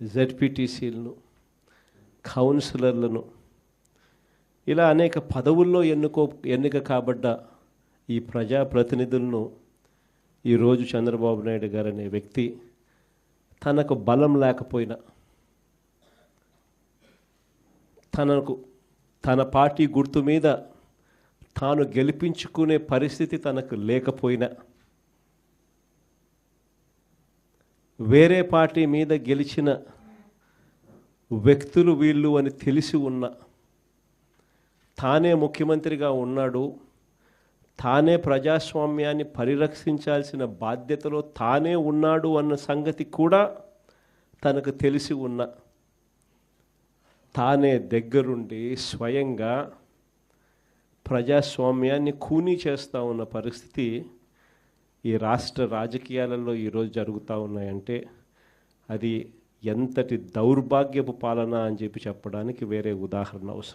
జడ్పీటీసీలను కౌన్సిలర్లను ఇలా అనేక పదవుల్లో ఎన్నుకో ఎన్నిక కాబడ్డ ఈ ప్రజాప్రతినిధులను ఈరోజు చంద్రబాబు నాయుడు గారు అనే వ్యక్తి తనకు బలం లేకపోయినా తనకు తన పార్టీ గుర్తు మీద తాను గెలిపించుకునే పరిస్థితి తనకు లేకపోయినా వేరే పార్టీ మీద గెలిచిన వ్యక్తులు వీళ్ళు అని తెలిసి ఉన్న తానే ముఖ్యమంత్రిగా ఉన్నాడు తానే ప్రజాస్వామ్యాన్ని పరిరక్షించాల్సిన బాధ్యతలో తానే ఉన్నాడు అన్న సంగతి కూడా తనకు తెలిసి ఉన్న తానే దగ్గరుండి స్వయంగా ప్రజాస్వామ్యాన్ని కూనీ చేస్తూ ఉన్న పరిస్థితి ఈ రాష్ట్ర రాజకీయాలలో ఈరోజు జరుగుతూ ఉన్నాయంటే అది ఎంతటి దౌర్భాగ్యపు పాలన అని చెప్పి చెప్పడానికి వేరే ఉదాహరణ అవసరం